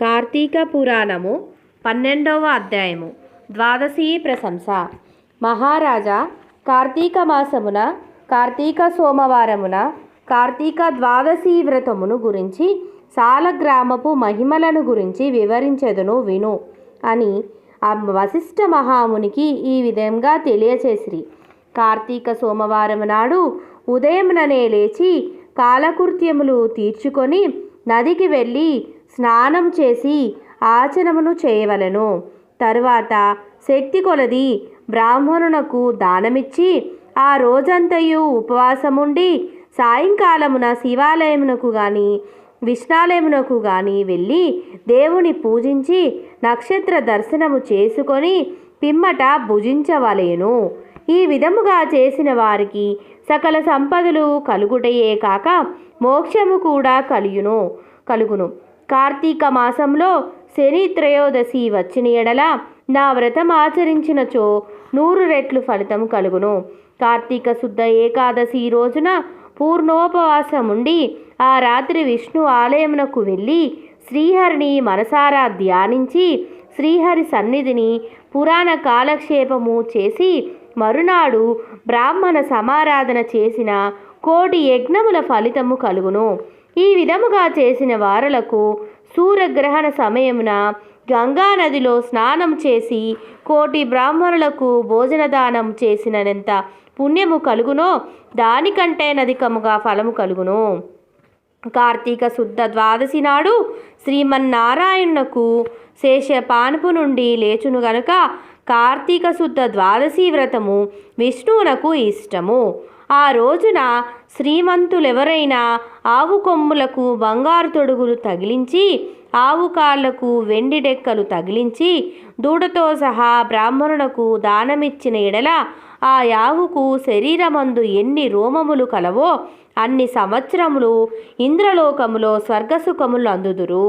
కార్తీక పురాణము పన్నెండవ అధ్యాయము ద్వాదశీ ప్రశంస. మహారాజా కార్తీక మాసమున కార్తీక సోమవారమున కార్తీక ద్వాదశీ వ్రతమును గురించి సాలగ్రామపు మహిమలను గురించి వివరించెదను విను అని ఆ వశిష్ఠ మహామునికి ఈ విధంగా తెలియచేసిరి. కార్తీక సోమవారం నాడు ఉదయంననే లేచి కాలకృత్యములు తీర్చుకొని నదికి వెళ్ళి స్నానం చేసి ఆచనమును చేయవలెను. తరువాత శక్తి కొలది బ్రాహ్మణునకు దానమిచ్చి ఆ రోజంతయు ఉపవాసముండి సాయంకాలమున శివాలయమునకు గాని విష్ణాలయమునకు గాని వెళ్ళి దేవుని పూజించి నక్షత్ర దర్శనము చేసుకొని పిమ్మట భుజించవలేను. ఈ విధముగా చేసిన వారికి సకల సంపదలు కలుగుటయే కాక మోక్షము కూడా కలియును కలుగును. కార్తీక మాసంలో శని త్రయోదశి వచ్చిన ఎడల నా వ్రతం ఆచరించినచో నూరు రెట్లు ఫలితం కలుగును. కార్తీక శుద్ధ ఏకాదశి రోజున పూర్ణోపవాసముండి ఆ రాత్రి విష్ణు ఆలయమునకు వెళ్ళి శ్రీహరిని మనసారా ధ్యానించి శ్రీహరి సన్నిధిని పురాణ కాలక్షేపము చేసి మరునాడు బ్రాహ్మణ సమారాధన చేసిన కోటి యజ్ఞముల ఫలితము కలుగును. ఈ విధముగా చేసిన వారలకు సూర్యగ్రహణ సమయమున గంగా నదిలో స్నానం చేసి కోటి బ్రాహ్మణులకు భోజనదానం చేసినంత పుణ్యము కలుగునో? దానికంటే నదికముగా ఫలము కలుగును? కార్తీక శుద్ధ ద్వాదశి నాడు శ్రీమన్నారాయణునకు శేషపానుపు నుండి లేచును గనుక కార్తీక శుద్ధ ద్వాదశి వ్రతము విష్ణువునకు ఇష్టము. ఆ రోజున శ్రీమంతులెవరైనా ఆవు కొమ్ములకు బంగారు తొడుగులు తగిలించి ఆవు కాళ్ళకు వెండి డెక్కలు తగిలించి దూడతో సహా బ్రాహ్మణునకు దానమిచ్చిన ఎడల ఆ యావుకు శరీరమందు ఎన్ని రోమములు కలవో అన్ని సంవత్సరములు ఇంద్రలోకములో స్వర్గసుఖములు అందుదురు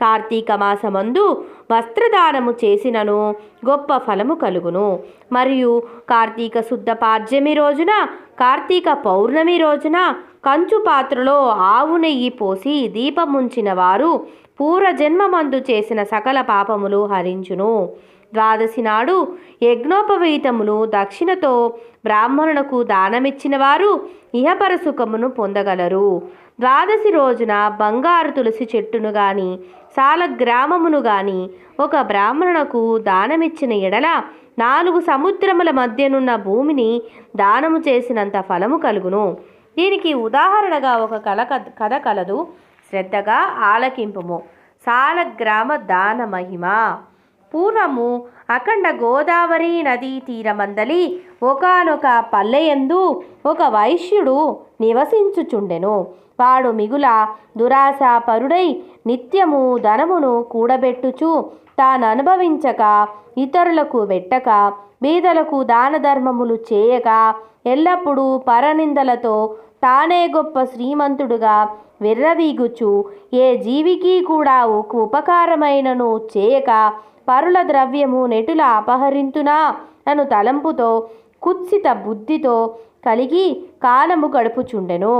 కార్తీక మాసమందు వస్త్రదానము చేసినను గొప్ప ఫలము కలుగును. మరియు కార్తీక శుద్ధ పాడ్యమి రోజున కార్తీక పౌర్ణమి రోజున కంచు పాత్రలో ఆవు నెయ్యి పోసి దీపముంచిన వారు పూర్వజన్మమందు చేసిన సకల పాపములు హరించును. ద్వాదశి నాడు యజ్ఞోపవీతమును దక్షిణతో బ్రాహ్మణులకు దానమిచ్చిన వారు ఇహపర సుఖమును పొందగలరు. ద్వాదశి రోజున బంగారు తులసి చెట్టును గాని సాల గ్రామమును గాని ఒక బ్రాహ్మణునకు దానమిచ్చిన ఎడల నాలుగు సముద్రముల మధ్యనున్న భూమిని దానము చేసినంత ఫలము కలుగును. దీనికి ఉదాహరణగా ఒక కల కథ కలదు. శ్రద్ధగా ఆలకింపుము. సాలగ్రామ దాన మహిమ. పూర్వము అఖండ గోదావరి నదీ తీరమందలి ఒకనొక పల్లెయందు ఒక వైశ్యుడు నివసించుచుండెను. వాడు మిగుల దురాశ పరుడై నిత్యము ధనమును కూడబెట్టుచు తాను అనుభవించక ఇతరులకు వెట్టక బీదలకు దాన ధర్మములు చేయక ఎల్లప్పుడూ పరనిందలతో తానే గొప్ప శ్రీమంతుడుగా విర్రవీగుచు. ఏ జీవికి కూడా ఒక ఉపకారమైనను చేయక పరుల ద్రవ్యము నెటుల అపహరింతునా అను తలంపుతో కుత్సిత బుద్ధితో కలిగి కాలము గడుపుచుండెను.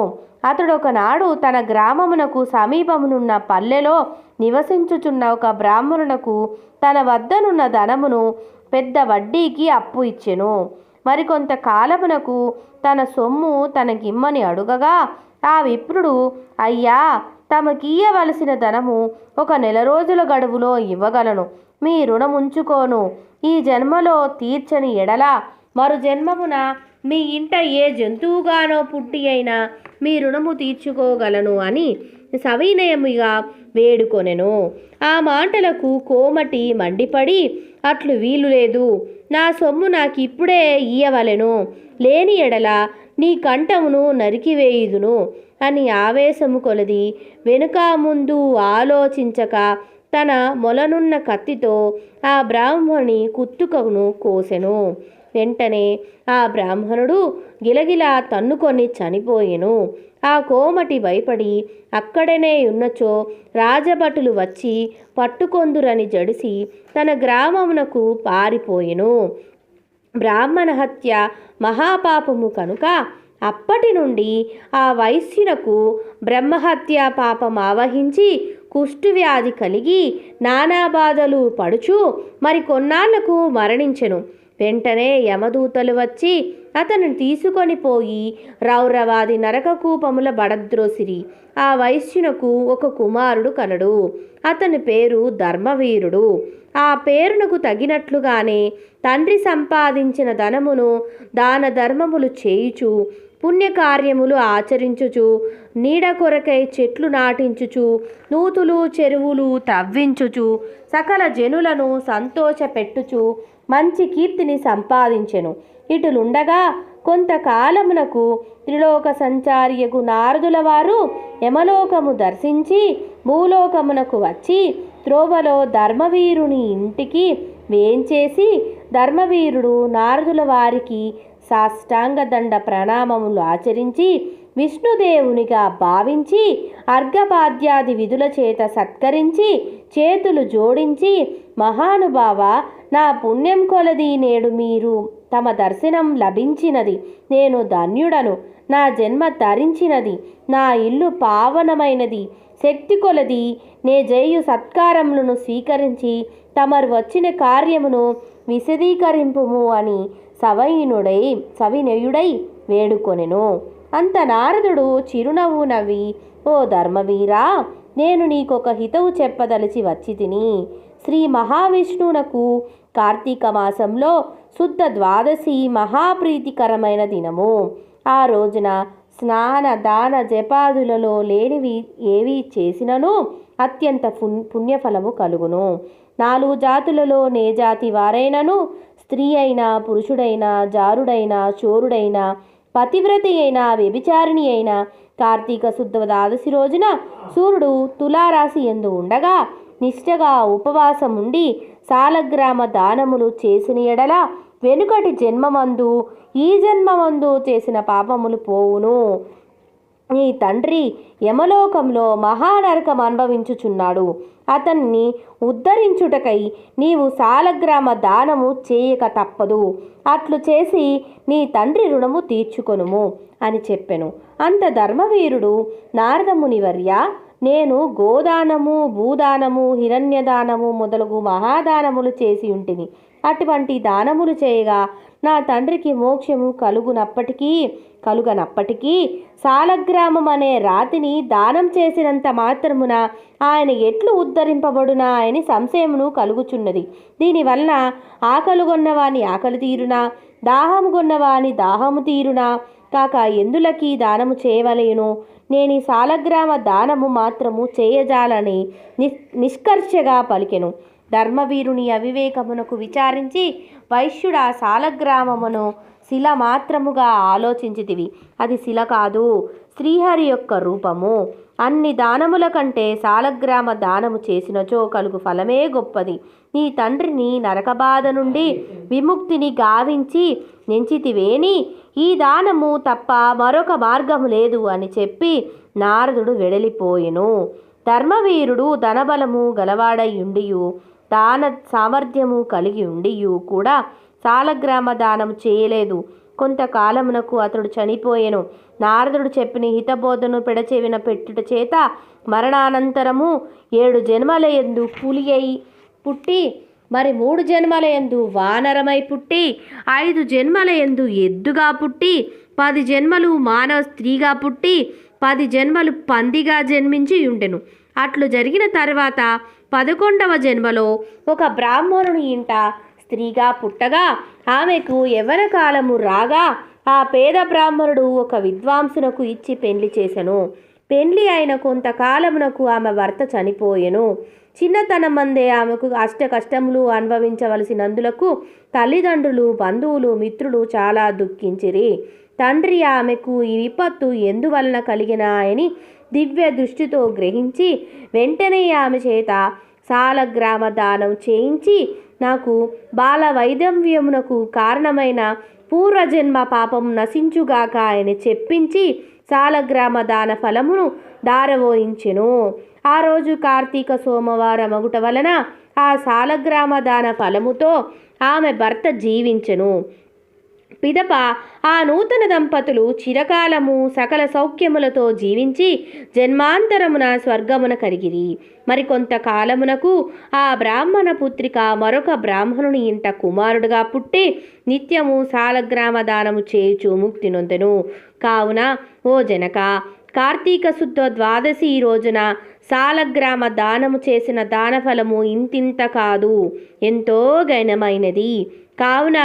అతడు ఒకనాడు తన గ్రామమునకు సమీపమునున్న పల్లెలో నివసించుచున్న ఒక బ్రాహ్మణునకు తన వద్దనున్న ధనమును పెద్ద వడ్డీకి అప్పు ఇచ్చెను. మరికొంత కాలమునకు తన సొమ్ము తనకిమ్మని అడుగగా ఆ విప్రుడు అయ్యా తమకీయవలసిన ధనము ఒక నెల రోజుల గడువులో ఇవ్వగలను. మీ రుణముంచుకోను. ఈ జన్మలో తీర్చని ఎడల మరు జన్మమున మీ ఇంట ఏ జంతువుగానో పుట్టి అయినా మీ రుణము తీర్చుకోగలను అని సవినయముగా వేడుకొనెను. ఆ మాటలకు కోమటి మండిపడి అట్లు వీలు లేదు. నా సొమ్ము నాకు ఇప్పుడే ఇయ్యవలెను. లేని ఎడల నీ కంఠమును నరికివేయుదును అని ఆవేశము కొలది. వెనుక ముందు ఆలోచించక తన మొలనున్న కత్తితో ఆ బ్రాహ్మణి కుత్తుకను కోసెను. వెంటనే ఆ బ్రాహ్మణుడు గిలగిలా తన్నుకొని చనిపోయెను. ఆ కోమటి భయపడి అక్కడనే ఉన్నచో రాజభటులు వచ్చి పట్టుకొందురని జడిసి తన గ్రామమునకు పారిపోయెను. బ్రాహ్మణ హత్య మహాపాపము కనుక అప్పటి నుండి ఆ వైశ్యునకు బ్రహ్మహత్య పాపం ఆవహించి కుష్ఠువ్యాధి కలిగి నానా బాధలు పడుచు మరి కొన్నాళ్ళకు మరణించెను. వెంటనే యమదూతలు వచ్చి అతను తీసుకొని పోయి రౌరవాది నరకకూపముల బడద్రోసిరి. ఆ వైశ్యునకు ఒక కుమారుడు కలడు. అతని పేరు ధర్మవీరుడు. ఆ పేరునకు తగినట్లుగానే తండ్రి సంపాదించిన ధనమును దాన ధర్మములు చేయుచు పుణ్యకార్యములు ఆచరించుచు నీడ కొరకై చెట్లు నాటించుచు నూతులు చెరువులు తవ్వించుచు సకల జనులను సంతోషపెట్టుచు మంచి కీర్తిని సంపాదించెను. ఇటులుండగా కొంతకాలమునకు త్రిలోక సంచారియకు నారదుల వారు యమలోకము దర్శించి భూలోకమునకు వచ్చి త్రోవలో ధర్మవీరుని ఇంటికి వేంచేసి ధర్మవీరుడు నారదుల వారికి సాష్టాంగ దండ ప్రణామములు ఆచరించి విష్ణుదేవునిగా భావించి అర్ఘపాద్యాది విధుల చేత సత్కరించి చేతులు జోడించి మహానుభావ నా పుణ్యం కొలది నేడు మీరు. తమ దర్శనం లభించినది. నేను ధన్యుడను. నా జన్మ ధరించినది నా ఇల్లు పావనమైనది. శక్తి కొలది. నే జయు సత్కారములను స్వీకరించి తమరు వచ్చిన కార్యమును విశదీకరింపుము అని సవయినుడై సవినయుడై వేడుకొనెను. అంత నారదుడు చిరునవ్వు నవ్వి ఓ ధర్మవీరా! నేను నీకొక హితవు చెప్పదలిచి వచ్చి తిని శ్రీ మహావిష్ణువునకు కార్తీక మాసంలో శుద్ధ ద్వాదశి మహాప్రీతికరమైన దినము. ఆ రోజున స్నాన దాన జపాదులలో లేనివి ఏవి చేసినను అత్యంత పుణ్యఫలము కలుగును. నాలుగు జాతులలో నే జాతి వారైనను స్త్రీ అయినా పురుషుడైనా జారుడైనా చోరుడైనా పతివ్రతి అయినా వ్యభిచారిణి అయినా కార్తీక శుద్ధ ద్వాదశి రోజున సూర్యుడు తులారాశి ఎందు ఉండగా నిష్ఠగా ఉపవాసం ఉండి సాలగ్రామ దానములు చేసిన ఎడల వెనుకటి జన్మమందు ఈ జన్మమందు చేసిన పాపములు పోవును. నీ తండ్రి యమలోకంలో మహానరకం అనుభవించుచున్నాడు. అతన్ని ఉద్ధరించుటకై నీవు సాలగ్రామ దానము చేయక తప్పదు. అట్లు చేసి నీ తండ్రి రుణము తీర్చుకొనుము అని చెప్పెను. అంత ధర్మవీరుడు నారదమునివర్య నేను గోదానము భూదానము హిరణ్యదానము మొదలగు మహాదానములు చేసి ఉంటిని. అటువంటి దానములు చేయగా నా తండ్రికి మోక్షము కలుగునప్పటికీ కలుగనప్పటికీ సాలగ్రామం అనే రాతిని దానం చేసినంత మాత్రమున ఆయన ఎట్లు ఉద్ధరింపబడునా అని సంశయమును కలుగుచున్నది. దీనివలన ఆకలుగొన్నవాని ఆకలి తీరునా దాహము కొన్నవాని దాహము తీరునా కాక ఎందులకి దానము చేయవలేను? నేను ఈ సాలగ్రామ దానము మాత్రము చేయజాలని నిస్ నిష్కర్షగా పలికెను. ధర్మవీరుని అవివేకమునకు విచారించి వైశ్యుడా సాలగ్రామమును శిల మాత్రముగా ఆలోచించితివి. అది శిల కాదు శ్రీహరి యొక్క రూపము. అన్ని దానముల కంటే సాలగ్రామ దానము చేసినచో కలుగు ఫలమే గొప్పది. నీ తండ్రిని నరకబాధ నుండి విముక్తిని గావించి నెంచితివేని ఈ దానము తప్ప మరొక మార్గము లేదు అని చెప్పి నారదుడు వెడలిపోయెను. ధర్మవీరుడు ధనబలము గలవాడై ఉండియు దాన సామర్థ్యము కలిగి ఉండియు కూడా సాలగ్రామ దానం చేయలేదు. కొంతకాలమునకు అతడు చనిపోయెను. నారదుడు చెప్పిన హితబోధను పెడచెవిన పెట్టుట చేత మరణానంతరము ఏడు జన్మల ఎందు పులి అయి పుట్టి మరి మూడు జన్మల ఎందు వానరమై పుట్టి ఐదు జన్మల ఎందు ఎద్దుగా పుట్టి పది జన్మలు మానవ స్త్రీగా పుట్టి పది జన్మలు పందిగా జన్మించి ఉండెను అట్లు జరిగిన తర్వాత పదకొండవ జన్మలో ఒక బ్రాహ్మణుని ఇంట స్త్రీగా పుట్టగా ఆమెకు యవ్వన కాలము రాగా ఆ పేద బ్రాహ్మణుడు ఒక విద్వాంసునకు ఇచ్చి పెండ్లి చేసెను. పెండ్లి అయిన కొంతకాలమునకు ఆమె భర్త చనిపోయెను. చిన్నతనం మందే ఆమెకు అష్ట కష్టములు అనుభవించవలసినందులకు తల్లిదండ్రులు బంధువులు మిత్రులు చాలా దుఃఖించిరి. తండ్రి ఆమెకు ఈ విపత్తు ఎందువలన కలిగిన అని దివ్య దృష్టితో గ్రహించి వెంటనే ఆమె చేత సాలగ్రామ దానం చేయించి నాకు బాల వైదవ్యమునకు కారణమైన పూర్వజన్మ పాపం నశించుగాక అని చెప్పించి సాలగ్రామ దాన ఫలమును దారవోయించెను. ఆ రోజు కార్తీక సోమవారం అగుట వలన ఆ సాలగ్రామ దాన ఫలముతో ఆమె భర్త జీవించెను. పిదప ఆ నూతన దంపతులు చిరకాలము సకల సౌఖ్యములతో జీవించి జన్మాంతరమున స్వర్గమున కరిగిరి. మరికొంత కాలమునకు ఆ బ్రాహ్మణ పుత్రిక మరొక బ్రాహ్మణుని ఇంట కుమారుడుగా పుట్టి నిత్యము సాలగ్రామ దానము చేయుచు ముక్తి నొందెను. కావున ఓ జనక కార్తీక శుద్ధ ద్వాదశి ఈ రోజున సాలగ్రామ దానము చేసిన దానఫలము ఇంతింత కాదు ఎంతో ఘనమైనది. కావున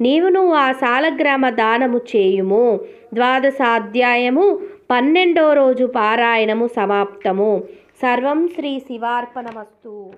నీవును ఆ సాలగ్రామ దానము చేయుము. ద్వాదశాధ్యాయము పన్నెండో రోజు పారాయణము సమాప్తము. సర్వం శ్రీ శివార్పణమస్తు.